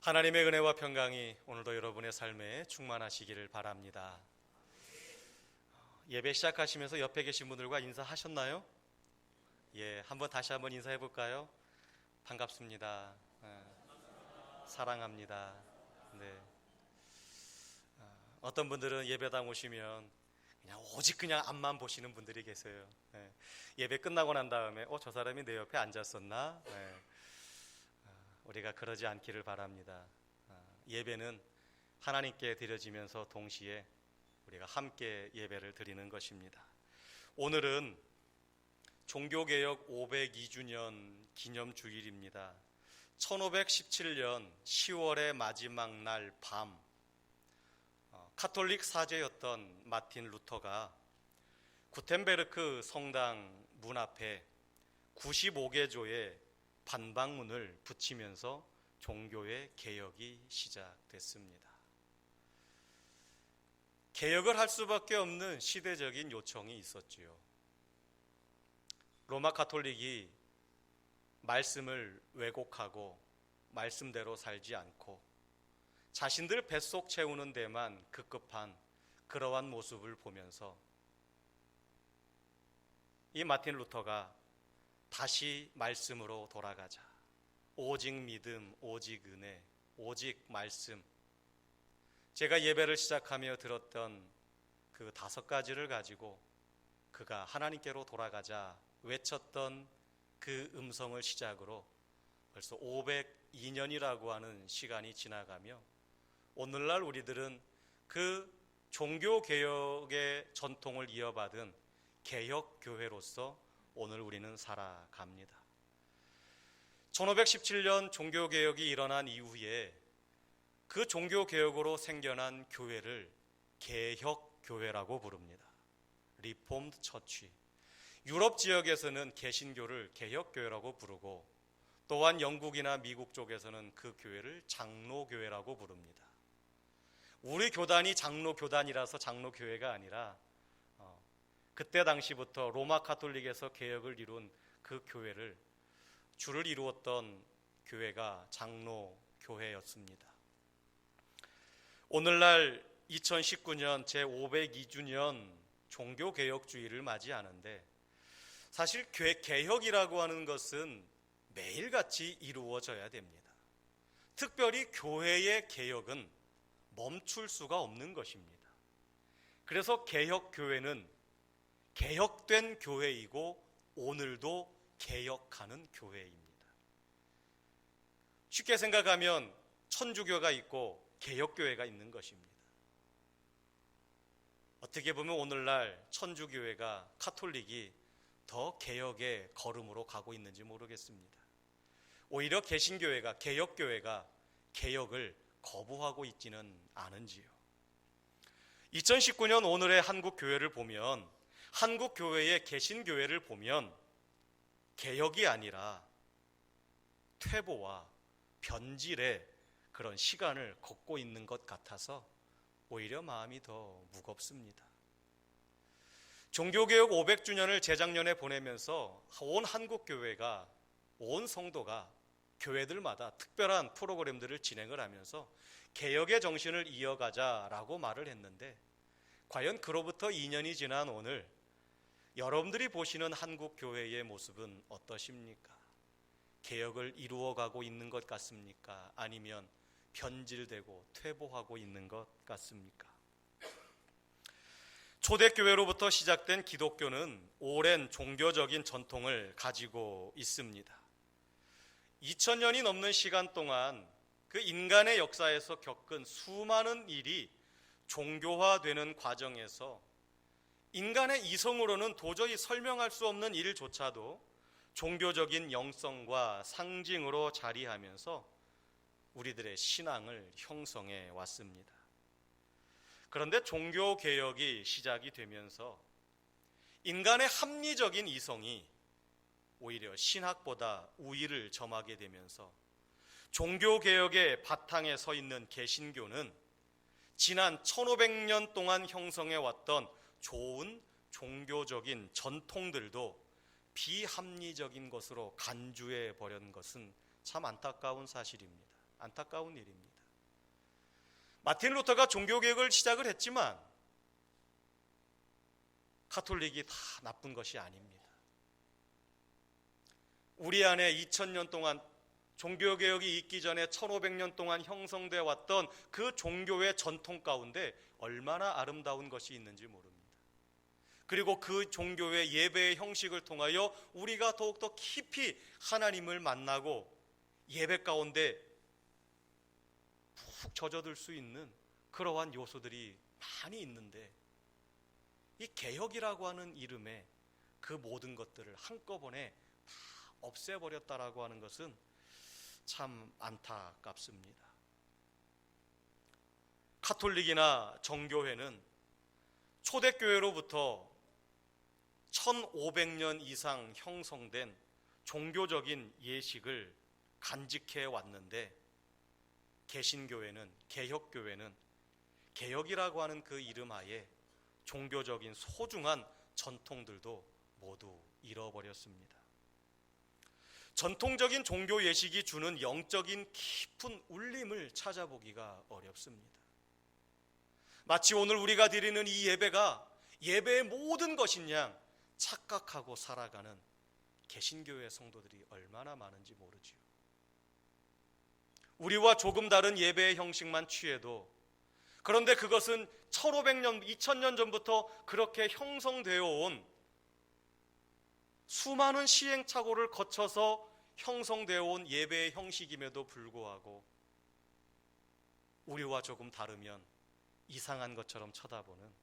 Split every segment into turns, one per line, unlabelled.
하나님의 은혜와 평강이 오늘도 여러분의 삶에 충만하시기를 바랍니다. 예배 시작하시면서 옆에 계신 분들과 인사하셨나요? 예, 한번 다시 한번 인사해 볼까요? 반갑습니다. 예, 사랑합니다. 네. 아, 어떤 분들은 예배당 오시면 그냥 오직 그냥 앞만 보시는 분들이 계세요. 예, 예배 끝나고 난 다음에 어 저 사람이 내 옆에 앉았었나? 예. 우리가 그러지 않기를 바랍니다. 아, 예배는 하나님께 드려지면서 동시에 우리가 함께 예배를 드리는 것입니다. 오늘은 종교개혁 502주년 기념 주일입니다. 1517년 10월의 마지막 날 밤, 어, 카톨릭 사제였던 마틴 루터가 구텐베르크 성당 문 앞에 95개 조의 반박문을 붙이면서 종교의 개혁이 시작됐습니다. 개혁을 할 수밖에 없는 시대적인 요청이 있었지요. 로마 가톨릭이 말씀을 왜곡하고 말씀대로 살지 않고 자신들 뱃속 채우는 데만 급급한 그러한 모습을 보면서 이 마틴 루터가 다시 말씀으로 돌아가자. 오직 믿음, 오직 은혜, 오직 말씀. 제가 예배를 시작하며 들었던 그 다섯 가지를 가지고 그가 하나님께로 돌아가자 외쳤던 그 음성을 시작으로 벌써 502년이라고 하는 시간이 지나가며 오늘날 우리들은 그 종교 개혁의 전통을 이어받은 개혁 교회로서 오늘 우리는 살아갑니다. 1517년 종교개혁이 일어난 이후에 그 종교개혁으로 생겨난 교회를 개혁교회라고 부릅니다. 리폼드 처치. 유럽 지역에서는 개신교를 개혁교회라고 부르고 또한 영국이나 미국 쪽에서는 그 교회를 장로교회라고 부릅니다. 우리 교단이 장로교단이라서 장로교회가 아니라 그때 당시부터 로마 카톨릭에서 개혁을 이룬 그 교회를 주를 이루었던 교회가 장로 교회였습니다. 오늘날 2019년 제 502주년 종교 개혁주의를 맞이하는데 사실 개혁이라고 하는 것은 매일같이 이루어져야 됩니다. 특별히 교회의 개혁은 멈출 수가 없는 것입니다. 그래서 개혁 교회는 개혁된 교회이고 오늘도 개혁하는 교회입니다. 쉽게 생각하면 천주교가 있고 개혁교회가 있는 것입니다. 어떻게 보면 오늘날 천주교회가 카톨릭이 더 개혁의 걸음으로 가고 있는지 모르겠습니다. 오히려 개신교회가 개혁교회가 개혁을 거부하고 있지는 않은지요. 2019년 오늘의 한국 교회를 보면 한국 교회의 개신 교회를 보면 개혁이 아니라 퇴보와 변질의 그런 시간을 걷고 있는 것 같아서 오히려 마음이 더 무겁습니다. 종교개혁 500주년을 재작년에 보내면서 온 한국 교회가 온 성도가 교회들마다 특별한 프로그램들을 진행을 하면서 개혁의 정신을 이어가자라고 말을 했는데 과연 그로부터 2년이 지난 오늘 여러분들이 보시는 한국 교회의 모습은 어떠십니까? 개혁을 이루어가고 있는 것 같습니까? 아니면 변질되고 퇴보하고 있는 것 같습니까? 초대교회로부터 시작된 기독교는 오랜 종교적인 전통을 가지고 있습니다. 2000년이 넘는 시간 동안 그 인간의 역사에서 겪은 수많은 일이 종교화되는 과정에서 인간의 이성으로는 도저히 설명할 수 없는 일조차도 종교적인 영성과 상징으로 자리하면서 우리들의 신앙을 형성해 왔습니다. 그런데 종교 개혁이 시작이 되면서 인간의 합리적인 이성이 오히려 신학보다 우위를 점하게 되면서 종교 개혁의 바탕에 서 있는 개신교는 지난 1500년 동안 형성해 왔던 좋은 종교적인 전통들도 비합리적인 것으로 간주해 버린 것은 참 안타까운 사실입니다. 안타까운 일입니다. 마틴 루터가 종교개혁을 시작을 했지만 카톨릭이 다 나쁜 것이 아닙니다. 우리 안에 2000년 동안 종교개혁이 있기 전에 1500년 동안 형성되어 왔던 그 종교의 전통 가운데 얼마나 아름다운 것이 있는지 모릅니다. 그리고 그 종교의 예배의 형식을 통하여 우리가 더욱더 깊이 하나님을 만나고 예배 가운데 푹 젖어들 수 있는 그러한 요소들이 많이 있는데 이 개혁이라고 하는 이름에 그 모든 것들을 한꺼번에 다 없애버렸다라고 하는 것은 참 안타깝습니다. 카톨릭이나 정교회는 초대교회로부터 1500년 이상 형성된 종교적인 예식을 간직해 왔는데 개신교회는 개혁교회는 개혁이라고 하는 그 이름 하에 종교적인 소중한 전통들도 모두 잃어버렸습니다. 전통적인 종교 예식이 주는 영적인 깊은 울림을 찾아보기가 어렵습니다. 마치 오늘 우리가 드리는 이 예배가 예배의 모든 양 착각하고 살아가는 개신교회 성도들이 얼마나 많은지 모르지요. 우리와 조금 다른 예배의 형식만 취해도 그런데 그것은 1500년, 2000년 전부터 그렇게 형성되어 온 수많은 시행착오를 거쳐서 형성되어 온 예배의 형식임에도 불구하고 우리와 조금 다르면 이상한 것처럼 쳐다보는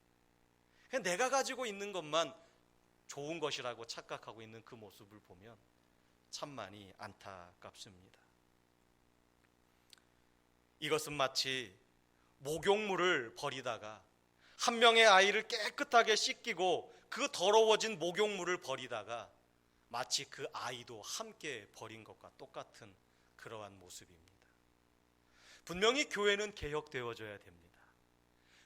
내가 가지고 있는 것만 좋은 것이라고 착각하고 있는 그 모습을 보면 참 많이 안타깝습니다. 이것은 마치 목욕물을 버리다가 한 명의 아이를 깨끗하게 씻기고 그 더러워진 목욕물을 버리다가 마치 그 아이도 함께 버린 것과 똑같은 그러한 모습입니다. 분명히 교회는 개혁되어져야 됩니다.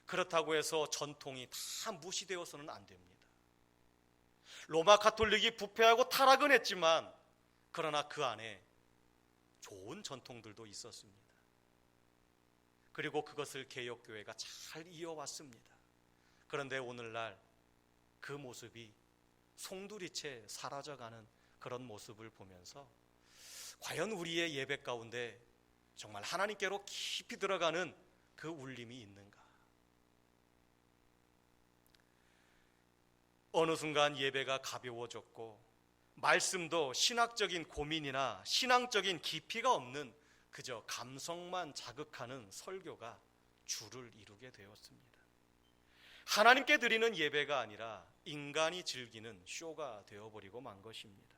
그렇다고 해서 전통이 다 무시되어서는 안 됩니다. 로마 카톨릭이 부패하고 타락은 했지만 그러나 그 안에 좋은 전통들도 있었습니다. 그리고 그것을 개혁교회가 잘 이어왔습니다. 그런데 오늘날 그 모습이 송두리째 사라져가는 그런 모습을 보면서 과연 우리의 예배 가운데 정말 하나님께로 깊이 들어가는 그 울림이 있는가? 어느 순간 예배가 가벼워졌고 말씀도 신학적인 고민이나 신앙적인 깊이가 없는 그저 감성만 자극하는 설교가 주를 이루게 되었습니다. 하나님께 드리는 예배가 아니라 인간이 즐기는 쇼가 되어버리고 만 것입니다.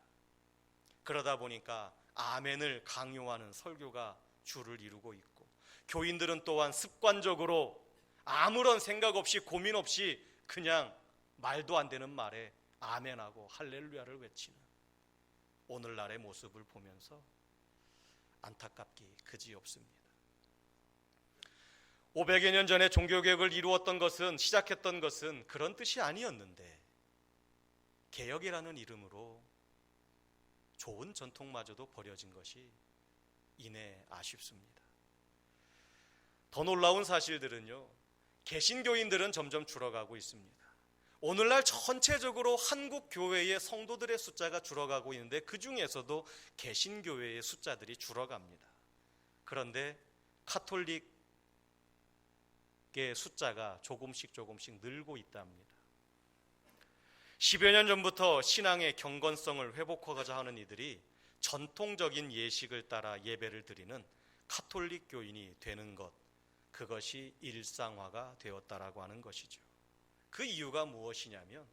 그러다 보니까 아멘을 강요하는 설교가 주를 이루고 있고 교인들은 또한 습관적으로 아무런 생각 없이 고민 없이 그냥 말도 안 되는 말에 아멘하고 할렐루야를 외치는 오늘날의 모습을 보면서 안타깝기 그지 없습니다. 500여 년 전에 종교개혁을 이루었던 것은 시작했던 것은 그런 뜻이 아니었는데 개혁이라는 이름으로 좋은 전통마저도 버려진 것이 이내 아쉽습니다. 더 놀라운 사실들은요. 개신교인들은 점점 줄어가고 있습니다. 오늘날 전체적으로 한국 교회의 성도들의 숫자가 줄어가고 있는데 그 중에서도 개신교회의 숫자들이 줄어갑니다. 그런데 카톨릭의 숫자가 조금씩 조금씩 늘고 있답니다. 10여 년 전부터 신앙의 경건성을 회복하고자 하는 이들이 전통적인 예식을 따라 예배를 드리는 카톨릭 교인이 되는 것, 그것이 일상화가 되었다라고 하는 것이죠. 그 이유가 무엇이냐면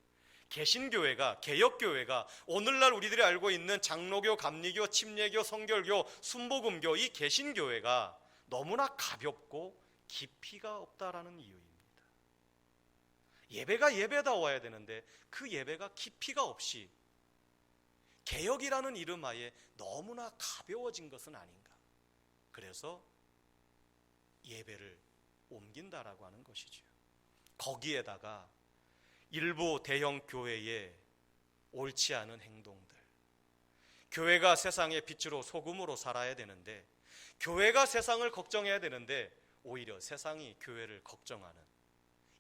개신교회가 개혁교회가 오늘날 우리들이 알고 있는 장로교, 감리교, 침례교, 성결교, 순복음교 이 개신교회가 너무나 가볍고 깊이가 없다라는 이유입니다. 예배가 예배다워야 되는데 그 예배가 깊이가 없이 개혁이라는 이름 하에 너무나 가벼워진 것은 아닌가. 그래서 예배를 옮긴다라고 하는 것이죠. 거기에다가 일부 대형 교회의 옳지 않은 행동들, 교회가 세상의 빛으로 소금으로 살아야 되는데 교회가 세상을 걱정해야 되는데 오히려 세상이 교회를 걱정하는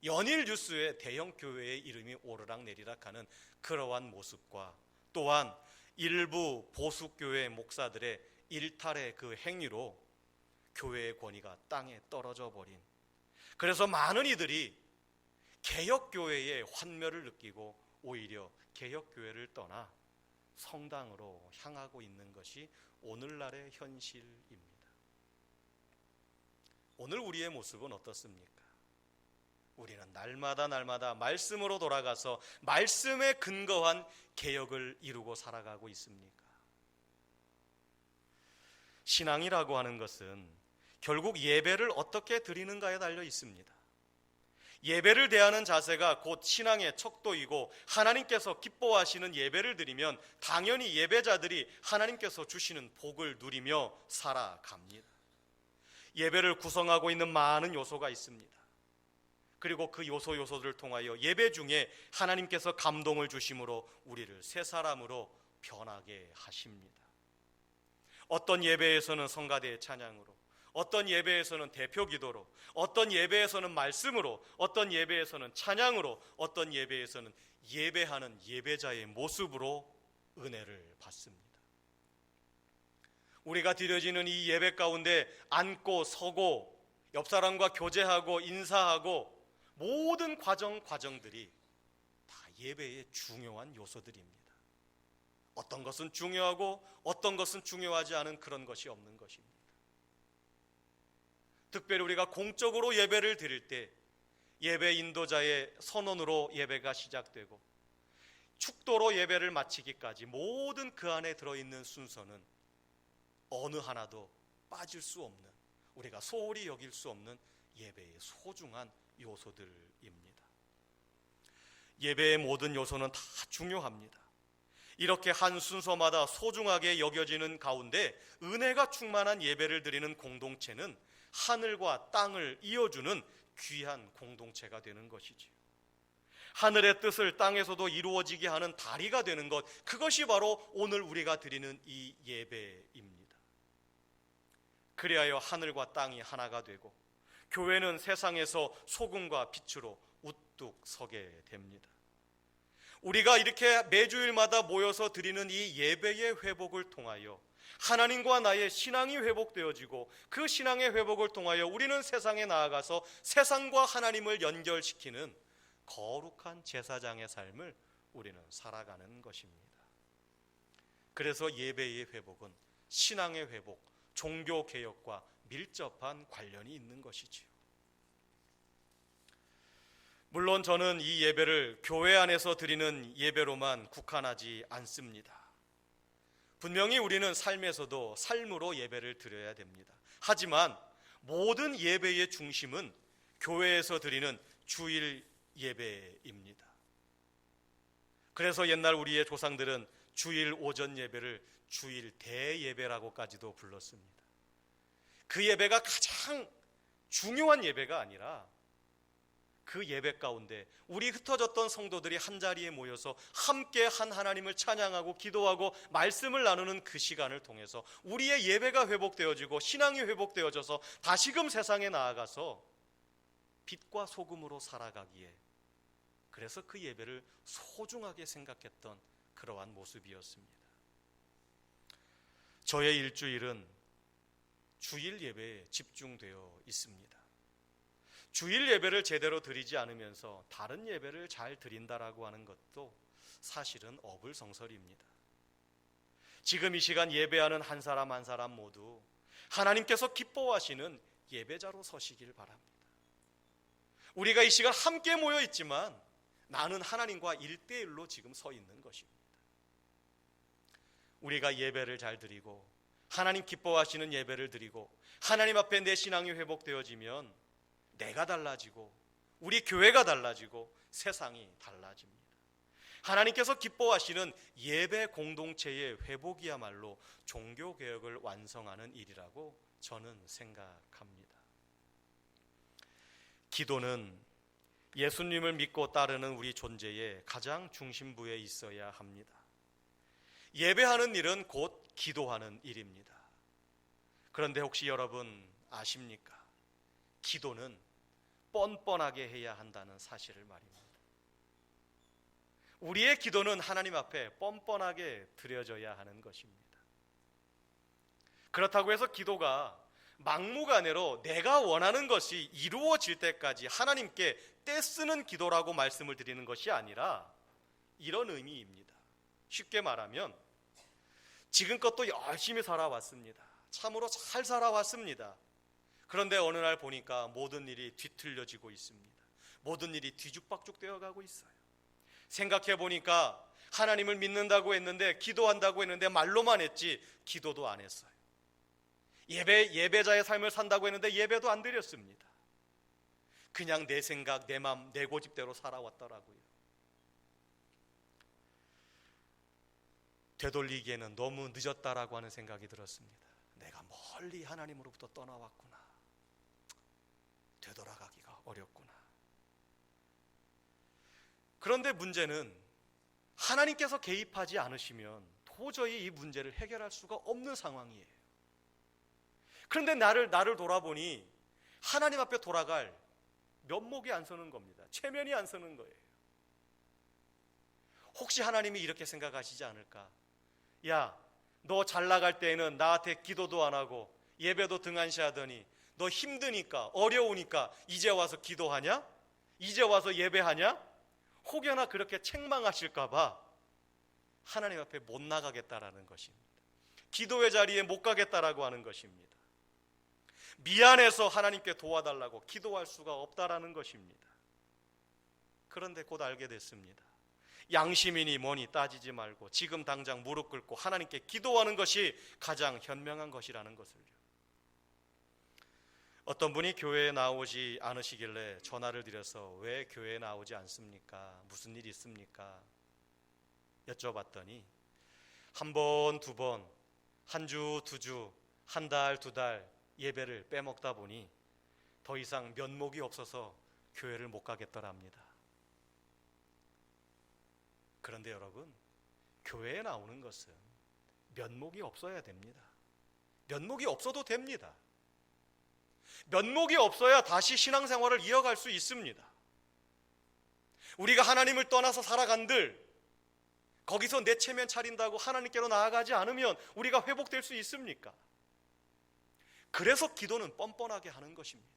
연일 뉴스에 대형 교회의 이름이 오르락 내리락 하는 그러한 모습과 또한 일부 보수교회 목사들의 일탈의 그 행위로 교회의 권위가 땅에 떨어져 버린. 그래서 많은 이들이 개혁교회의 환멸을 느끼고 오히려 개혁교회를 떠나 성당으로 향하고 있는 것이 오늘날의 현실입니다. 오늘 우리의 모습은 어떻습니까? 우리는 날마다 날마다 말씀으로 돌아가서 말씀에 근거한 개혁을 이루고 살아가고 있습니까? 신앙이라고 하는 것은 결국 예배를 어떻게 드리는가에 달려 있습니다. 예배를 대하는 자세가 곧 신앙의 척도이고 하나님께서 기뻐하시는 예배를 드리면 당연히 예배자들이 하나님께서 주시는 복을 누리며 살아갑니다. 예배를 구성하고 있는 많은 요소가 있습니다. 그리고 그 요소 요소들을 통하여 예배 중에 하나님께서 감동을 주심으로 우리를 새 사람으로 변하게 하십니다. 어떤 예배에서는 성가대의 찬양으로 어떤 예배에서는 대표 기도로, 어떤 예배에서는 말씀으로, 어떤 예배에서는 찬양으로, 어떤 예배에서는 예배하는 예배자의 모습으로 은혜를 받습니다. 우리가 드려지는 이 예배 가운데 앉고 서고 옆 사람과 교제하고 인사하고 모든 과정 과정들이 다 예배의 중요한 요소들입니다. 어떤 것은 중요하고 어떤 것은 중요하지 않은 그런 것이 없는 것입니다. 특별히 우리가 공적으로 예배를 드릴 때 예배 인도자의 선언으로 예배가 시작되고 축도로 예배를 마치기까지 모든 그 안에 들어있는 순서는 어느 하나도 빠질 수 없는 우리가 소홀히 여길 수 없는 예배의 소중한 요소들입니다. 예배의 모든 요소는 다 중요합니다. 이렇게 한 순서마다 소중하게 여겨지는 가운데 은혜가 충만한 예배를 드리는 공동체는 하늘과 땅을 이어주는 귀한 공동체가 되는 것이지요. 하늘의 뜻을 땅에서도 이루어지게 하는 다리가 되는 것, 그것이 바로 오늘 우리가 드리는 이 예배입니다. 그리하여 하늘과 땅이 하나가 되고, 교회는 세상에서 소금과 빛으로 우뚝 서게 됩니다. 우리가 이렇게 매주일마다 모여서 드리는 이 예배의 회복을 통하여 하나님과 나의 신앙이 회복되어지고 그 신앙의 회복을 통하여 우리는 세상에 나아가서 세상과 하나님을 연결시키는 거룩한 제사장의 삶을 우리는 살아가는 것입니다. 그래서 예배의 회복은 신앙의 회복, 종교 개혁과 밀접한 관련이 있는 것이지요. 물론 저는 이 예배를 교회 안에서 드리는 예배로만 국한하지 않습니다. 분명히 우리는 삶에서도 삶으로 예배를 드려야 됩니다. 하지만 모든 예배의 중심은 교회에서 드리는 주일 예배입니다. 그래서 옛날 우리의 조상들은 주일 오전 예배를 주일 대예배라고까지도 불렀습니다. 그 예배가 가장 중요한 예배가 아니라 그 예배 가운데 우리 흩어졌던 성도들이 한 자리에 모여서 함께 한 하나님을 찬양하고 기도하고 말씀을 나누는 그 시간을 통해서 우리의 예배가 회복되어지고 신앙이 회복되어져서 다시금 세상에 나아가서 빛과 소금으로 살아가기에 그래서 그 예배를 소중하게 생각했던 그러한 모습이었습니다. 저의 일주일은 주일 예배에 집중되어 있습니다. 주일 예배를 제대로 드리지 않으면서 다른 예배를 잘 드린다라고 하는 것도 사실은 어불성설입니다. 지금 이 시간 예배하는 한 사람 한 사람 모두 하나님께서 기뻐하시는 예배자로 서시길 바랍니다. 우리가 이 시간 함께 모여 있지만 나는 하나님과 일대일로 지금 서 있는 것입니다. 우리가 예배를 잘 드리고 하나님 기뻐하시는 예배를 드리고 하나님 앞에 내 신앙이 회복되어지면 내가 달라지고 우리 교회가 달라지고 세상이 달라집니다. 하나님께서 기뻐하시는 예배 공동체의 회복이야말로 종교 개혁을 완성하는 일이라고 저는 생각합니다. 기도는 예수님을 믿고 따르는 우리 존재의 가장 중심부에 있어야 합니다. 예배하는 일은 곧 기도하는 일입니다. 그런데 혹시 여러분 아십니까? 기도는 뻔뻔하게 해야 한다는 사실을 말입니다. 우리의 기도는 하나님 앞에 뻔뻔하게 드려져야 하는 것입니다. 그렇다고 해서 기도가 막무가내로 내가 원하는 것이 이루어질 때까지 하나님께 떼쓰는 기도라고 말씀을 드리는 것이 아니라 이런 의미입니다. 쉽게 말하면 지금껏도 열심히 살아왔습니다. 참으로 잘 살아왔습니다. 그런데 어느 날 보니까 모든 일이 뒤틀려지고 있습니다. 모든 일이 뒤죽박죽 되어 가고 있어요. 생각해 보니까 하나님을 믿는다고 했는데 기도한다고 했는데 말로만 했지 기도도 안 했어요. 예배 예배자의 삶을 산다고 했는데 예배도 안 드렸습니다. 그냥 내 생각, 내 마음, 내 고집대로 살아왔더라고요. 되돌리기에는 너무 늦었다라고 하는 생각이 들었습니다. 내가 멀리 하나님으로부터 떠나왔구나. 되돌아가기가 어렵구나. 그런데 문제는 하나님께서 개입하지 않으시면 도저히 이 문제를 해결할 수가 없는 상황이에요. 그런데 나를 나를 돌아보니 하나님 앞에 돌아갈 면목이 안 서는 겁니다. 체면이 안 서는 거예요. 혹시 하나님이 이렇게 생각하시지 않을까? 야, 너 잘 나갈 때에는 나한테 기도도 안 하고 예배도 등한시하더니 너 힘드니까 어려우니까 이제 와서 기도하냐? 이제 와서 예배하냐? 혹여나 그렇게 책망하실까봐 하나님 앞에 못 나가겠다라는 것입니다. 기도의 자리에 못 가겠다라고 하는 것입니다. 미안해서 하나님께 도와달라고 기도할 수가 없다라는 것입니다. 그런데 곧 알게 됐습니다. 양심이니 뭐니 따지지 말고 지금 당장 무릎 꿇고 하나님께 기도하는 것이 가장 현명한 것이라는 것을요. 어떤 분이 교회에 나오지 않으시길래 전화를 드려서 왜 교회에 나오지 않습니까? 무슨 일 있습니까? 여쭤봤더니 한 번, 두 번, 한 주, 두 주, 한 달, 두 달 예배를 빼먹다 보니 더 이상 면목이 없어서 교회를 못 가겠더랍니다. 그런데 여러분, 교회에 나오는 것은 면목이 없어야 됩니다. 면목이 없어도 됩니다. 면목이 없어야 다시 신앙생활을 이어갈 수 있습니다. 우리가 하나님을 떠나서 살아간들 거기서 내 체면 차린다고 하나님께로 나아가지 않으면 우리가 회복될 수 있습니까? 그래서 기도는 뻔뻔하게 하는 것입니다.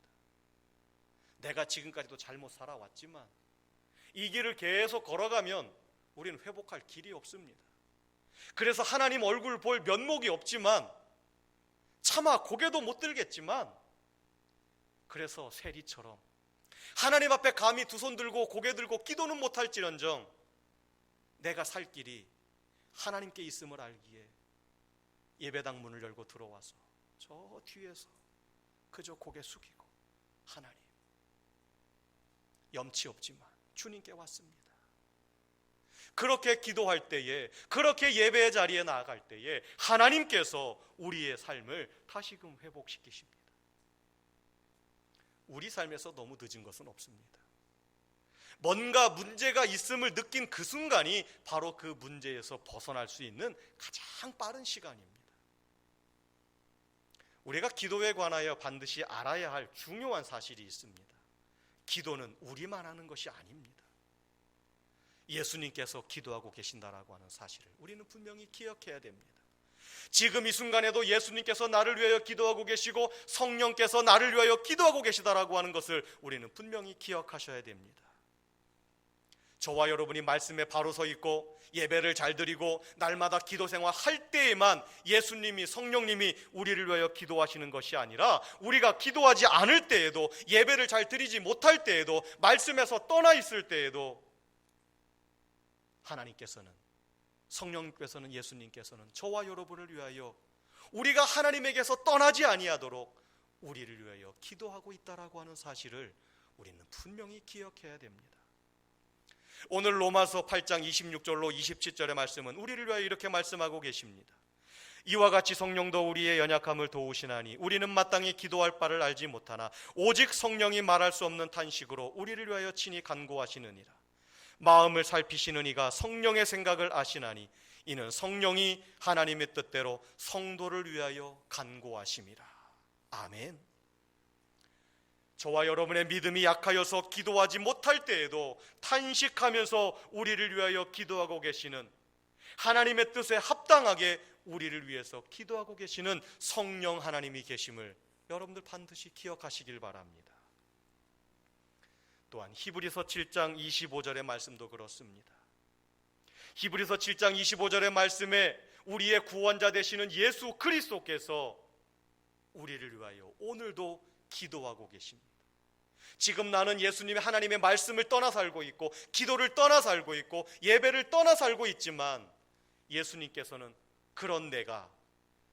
내가 지금까지도 잘못 살아왔지만 이 길을 계속 걸어가면 우리는 회복할 길이 없습니다. 그래서 하나님 얼굴 볼 면목이 없지만 차마 고개도 못 들겠지만 그래서 세리처럼 하나님 앞에 감히 두 손 들고 고개 들고 기도는 못할지언정 내가 살 길이 하나님께 있음을 알기에 예배당 문을 열고 들어와서 저 뒤에서 그저 고개 숙이고 하나님 염치 없지만 주님께 왔습니다. 그렇게 기도할 때에 그렇게 예배의 자리에 나아갈 때에 하나님께서 우리의 삶을 다시금 회복시키십니다. 우리 삶에서 너무 늦은 것은 없습니다. 뭔가 문제가 있음을 느낀 그 순간이 바로 그 문제에서 벗어날 수 있는 가장 빠른 시간입니다. 우리가 기도에 관하여 반드시 알아야 할 중요한 사실이 있습니다. 기도는 우리만 하는 것이 아닙니다. 예수님께서 기도하고 계신다라고 하는 사실을 우리는 분명히 기억해야 됩니다. 지금 이 순간에도 예수님께서 나를 위하여 기도하고 계시고 성령께서 나를 위하여 기도하고 계시다라고 하는 것을 우리는 분명히 기억하셔야 됩니다. 저와 여러분이 말씀에 바로 서 있고 예배를 잘 드리고 날마다 기도 생활 할 때에만 예수님이 성령님이 우리를 위하여 기도하시는 것이 아니라 우리가 기도하지 않을 때에도 예배를 잘 드리지 못할 때에도 말씀에서 떠나 있을 때에도 하나님께서는 성령님께서는 예수님께서는 저와 여러분을 위하여 우리가 하나님에게서 떠나지 아니하도록 우리를 위하여 기도하고 있다라고 하는 사실을 우리는 분명히 기억해야 됩니다. 오늘 로마서 8장 26절로 27절의 말씀은 우리를 위하여 이렇게 말씀하고 계십니다. 이와 같이 성령도 우리의 연약함을 도우시나니 우리는 마땅히 기도할 바를 알지 못하나 오직 성령이 말할 수 없는 탄식으로 우리를 위하여 친히 간구하시느니라. 마음을 살피시는 이가 성령의 생각을 아시나니 이는 성령이 하나님의 뜻대로 성도를 위하여 간구하심이라. 아멘. 저와 여러분의 믿음이 약하여서 기도하지 못할 때에도 탄식하면서 우리를 위하여 기도하고 계시는 하나님의 뜻에 합당하게 우리를 위해서 기도하고 계시는 성령 하나님이 계심을 여러분들 반드시 기억하시길 바랍니다. 또한 히브리서 7장 25절의 말씀도 그렇습니다. 히브리서 7장 25절의 말씀에 우리의 구원자 되시는 예수 그리스도께서 우리를 위하여 오늘도 기도하고 계십니다. 지금 나는 예수님의 하나님의 말씀을 떠나 살고 있고 기도를 떠나 살고 있고 예배를 떠나 살고 있지만 예수님께서는 그런 내가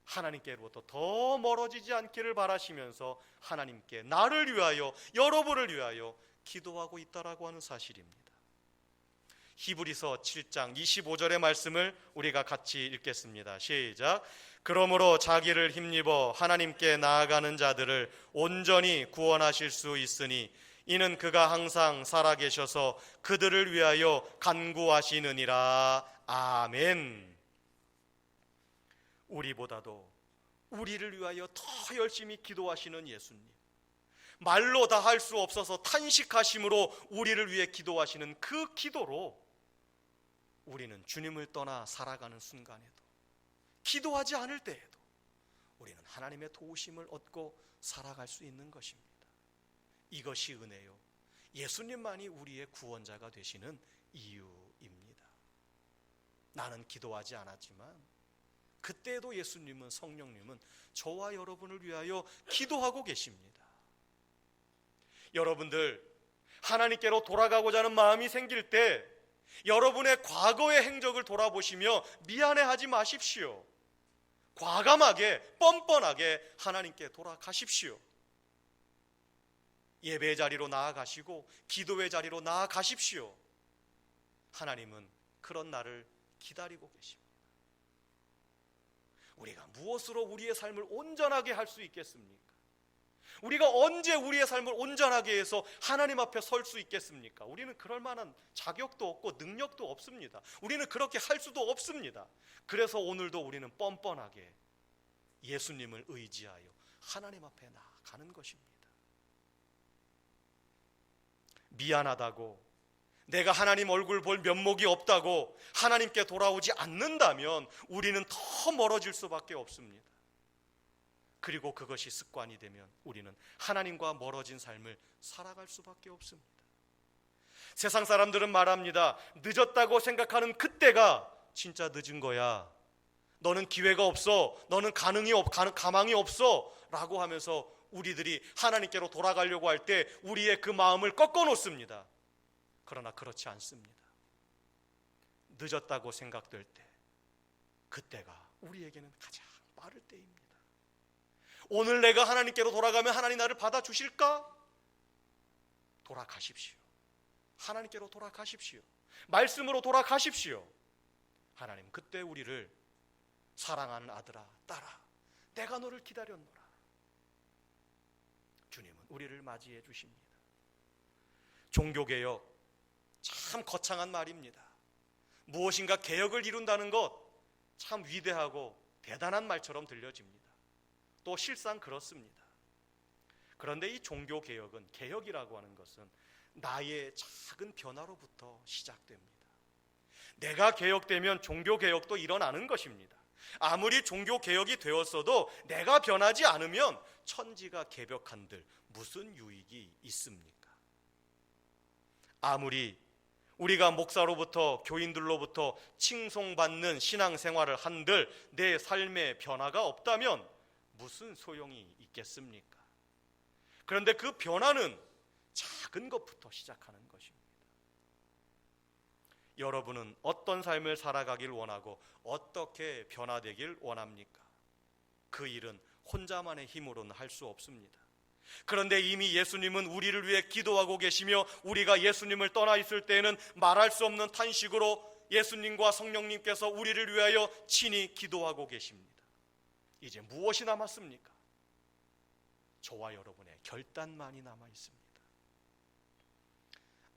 하나님께로부터 더 멀어지지 않기를 바라시면서 하나님께 나를 위하여 여러분을 위하여 기도하고 있다라고 하는 사실입니다. 히브리서 7장 25절의 말씀을 우리가 같이 읽겠습니다. 시작. 그러므로 자기를 힘입어 하나님께 나아가는 자들을 온전히 구원하실 수 있으니 이는 그가 항상 살아계셔서 그들을 위하여 간구하시느니라. 아멘. 우리보다도 우리를 위하여 더 열심히 기도하시는 예수님. 말로 다 할 수 없어서 탄식하심으로 우리를 위해 기도하시는 그 기도로 우리는 주님을 떠나 살아가는 순간에도 기도하지 않을 때에도 우리는 하나님의 도우심을 얻고 살아갈 수 있는 것입니다. 이것이 은혜요. 예수님만이 우리의 구원자가 되시는 이유입니다. 나는 기도하지 않았지만 그때도 예수님은 성령님은 저와 여러분을 위하여 기도하고 계십니다. 여러분들 하나님께로 돌아가고자 하는 마음이 생길 때 여러분의 과거의 행적을 돌아보시며 미안해하지 마십시오. 과감하게 뻔뻔하게 하나님께 돌아가십시오. 예배 자리로 나아가시고 기도의 자리로 나아가십시오. 하나님은 그런 날을 기다리고 계십니다. 우리가 무엇으로 우리의 삶을 온전하게 할 수 있겠습니까? 우리가 언제 우리의 삶을 온전하게 해서 하나님 앞에 설 수 있겠습니까? 우리는 그럴 만한 자격도 없고 능력도 없습니다. 우리는 그렇게 할 수도 없습니다. 그래서 오늘도 우리는 뻔뻔하게 예수님을 의지하여 하나님 앞에 나가는 것입니다. 미안하다고 내가 하나님 얼굴 볼 면목이 없다고 하나님께 돌아오지 않는다면 우리는 더 멀어질 수밖에 없습니다. 그리고 그것이 습관이 되면 우리는 하나님과 멀어진 삶을 살아갈 수밖에 없습니다. 세상 사람들은 말합니다. 늦었다고 생각하는 그때가 진짜 늦은 거야. 너는 기회가 없어. 너는 가능이 없, 가망이 없어. 라고 하면서 우리들이 하나님께로 돌아가려고 할 때 우리의 그 마음을 꺾어 놓습니다. 그러나 그렇지 않습니다. 늦었다고 생각될 때, 그때가 우리에게는 가장 빠를 때입니다. 오늘 내가 하나님께로 돌아가면 하나님 나를 받아주실까? 돌아가십시오. 하나님께로 돌아가십시오. 말씀으로 돌아가십시오. 하나님, 그때 우리를 사랑하는 아들아, 딸아, 내가 너를 기다렸노라. 주님은 우리를 맞이해 주십니다. 종교개혁, 참 거창한 말입니다. 무엇인가 개혁을 이룬다는 것 참 위대하고 대단한 말처럼 들려집니다. 또 실상 그렇습니다. 그런데 이 종교 개혁은 개혁이라고 하는 것은 나의 작은 변화로부터 시작됩니다. 내가 개혁되면 종교 개혁도 일어나는 것입니다. 아무리 종교 개혁이 되었어도 내가 변하지 않으면 천지가 개벽한들 무슨 유익이 있습니까? 아무리 우리가 목사로부터 교인들로부터 칭송받는 신앙생활을 한들 내 삶의 변화가 없다면 무슨 소용이 있겠습니까? 그런데 그 변화는 작은 것부터 시작하는 것입니다. 여러분은 어떤 삶을 살아가길 원하고 어떻게 변화되길 원합니까? 그 일은 혼자만의 힘으로는 할 수 없습니다. 그런데 이미 예수님은 우리를 위해 기도하고 계시며 우리가 예수님을 떠나 있을 때에는 말할 수 없는 탄식으로 예수님과 성령님께서 우리를 위하여 친히 기도하고 계십니다. 이제 무엇이 남았습니까? 저와 여러분의 결단만이 남아 있습니다.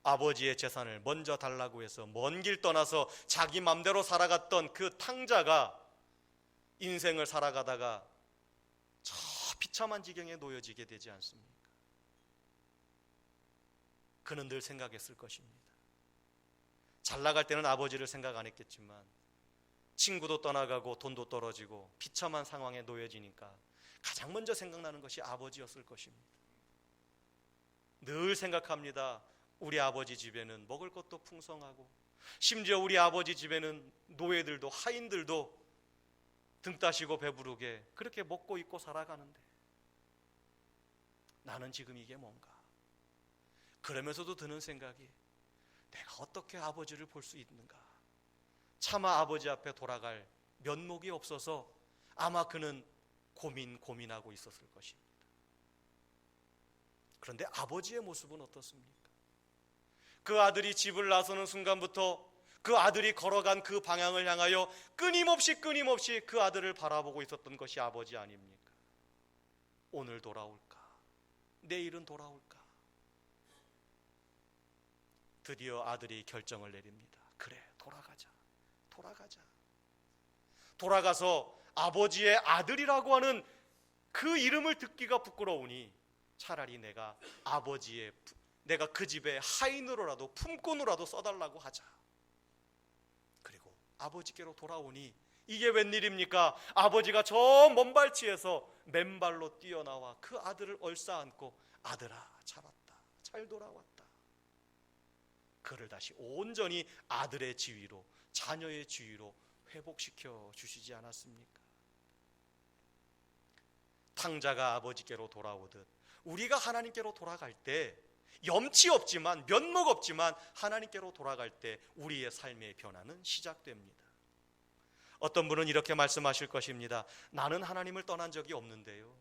아버지의 재산을 먼저 달라고 해서 먼 길 떠나서 자기 맘대로 살아갔던 그 탕자가 인생을 살아가다가 저 비참한 지경에 놓여지게 되지 않습니까? 그는 늘 생각했을 것입니다. 잘 나갈 때는 아버지를 생각 안 했겠지만 친구도 떠나가고 돈도 떨어지고 비참한 상황에 놓여지니까 가장 먼저 생각나는 것이 아버지였을 것입니다. 늘 생각합니다. 우리 아버지 집에는 먹을 것도 풍성하고 심지어 우리 아버지 집에는 노예들도 하인들도 등 따시고 배부르게 그렇게 먹고 입고 살아가는데 나는 지금 이게 뭔가 그러면서도 드는 생각이 내가 어떻게 아버지를 볼 수 있는가 차마 아버지 앞에 돌아갈 면목이 없어서 아마 그는 고민 고민하고 있었을 것입니다. 그런데 아버지의 모습은 어떻습니까? 그 아들이 집을 나서는 순간부터 그 아들이 걸어간 그 방향을 향하여 끊임없이 끊임없이 그 아들을 바라보고 있었던 것이 아버지 아닙니까? 오늘 돌아올까? 내일은 돌아올까? 드디어 아들이 결정을 내립니다. 그래, 돌아가자. 돌아가자. 돌아가서 아버지의 아들이라고 하는 그 이름을 듣기가 부끄러우니 차라리 내가 아버지의 내가 그 집에 하인으로라도 품꾼으로라도 써달라고 하자. 그리고 아버지께로 돌아오니 이게 웬일입니까? 아버지가 저 먼 발치에서 맨발로 뛰어나와 그 아들을 얼싸안고 아들아 잘 왔다. 잘 돌아왔다. 그를 다시 온전히 아들의 지위로 자녀의 지위로 회복시켜 주시지 않았습니까? 탕자가 아버지께로 돌아오듯 우리가 하나님께로 돌아갈 때 염치 없지만 면목 없지만 하나님께로 돌아갈 때 우리의 삶의 변화는 시작됩니다. 어떤 분은 이렇게 말씀하실 것입니다. 나는 하나님을 떠난 적이 없는데요.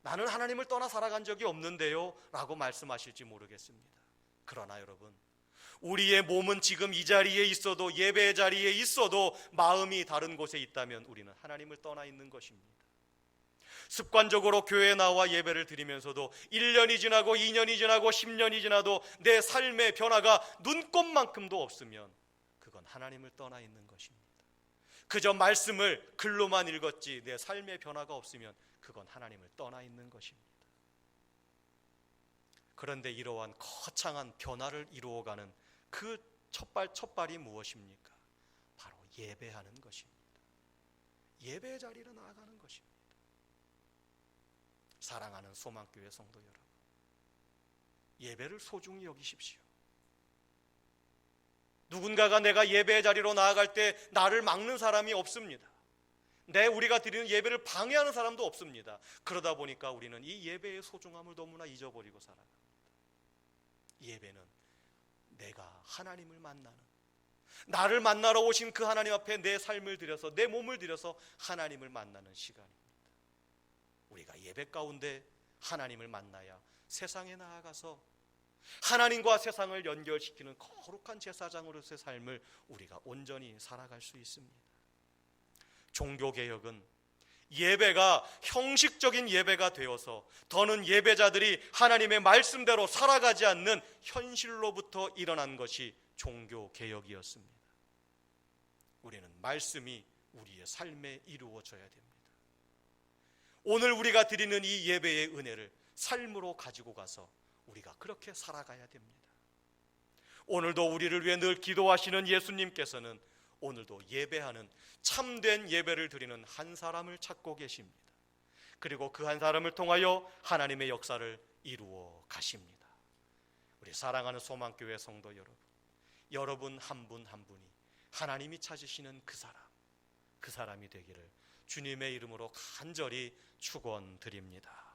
나는 하나님을 떠나 살아간 적이 없는데요. 라고 말씀하실지 모르겠습니다. 그러나 여러분, 우리의 몸은 지금 이 자리에 있어도 예배 자리에 있어도 마음이 다른 곳에 있다면 우리는 하나님을 떠나 있는 것입니다. 습관적으로 교회에 나와 예배를 드리면서도 1년이 지나고 2년이 지나고 10년이 지나도 내 삶의 변화가 눈꼽만큼도 없으면 그건 하나님을 떠나 있는 것입니다. 그저 말씀을 글로만 읽었지 내 삶의 변화가 없으면 그건 하나님을 떠나 있는 것입니다. 그런데 이러한 거창한 변화를 이루어가는 그 첫발 첫발이 무엇입니까? 바로 예배하는 것입니다. 예배 자리로 나아가는 것입니다. 사랑하는 소망교회 성도 여러분, 예배를 소중히 여기십시오. 누군가가 내가 예배 자리로 나아갈 때 나를 막는 사람이 없습니다. 내 우리가 드리는 예배를 방해하는 사람도 없습니다. 그러다 보니까 우리는 이 예배의 소중함을 너무나 잊어버리고 살아갑니다. 예배는 내가 하나님을 만나는 나를 만나러 오신 그 하나님 앞에 내 삶을 들여서 내 몸을 들여서 하나님을 만나는 시간입니다. 우리가 예배 가운데 하나님을 만나야 세상에 나아가서 하나님과 세상을 연결시키는 거룩한 제사장으로서의 삶을 우리가 온전히 살아갈 수 있습니다. 종교 개혁은 예배가 형식적인 예배가 되어서 더는 예배자들이 하나님의 말씀대로 살아가지 않는 현실로부터 일어난 것이 종교 개혁이었습니다. 우리는 말씀이 우리의 삶에 이루어져야 됩니다. 오늘 우리가 드리는 이 예배의 은혜를 삶으로 가지고 가서 우리가 그렇게 살아가야 됩니다. 오늘도 우리를 위해 늘 기도하시는 예수님께서는 오늘도 예배하는 참된 예배를 드리는 한 사람을 찾고 계십니다. 그리고 그 한 사람을 통하여 하나님의 역사를 이루어 가십니다. 우리 사랑하는 소망교회 성도 여러분, 여러분 한 분한 분이 하나님이 찾으시는 그 사람, 그 사람이 되기를 주님의 이름으로 간절히 축원드립니다.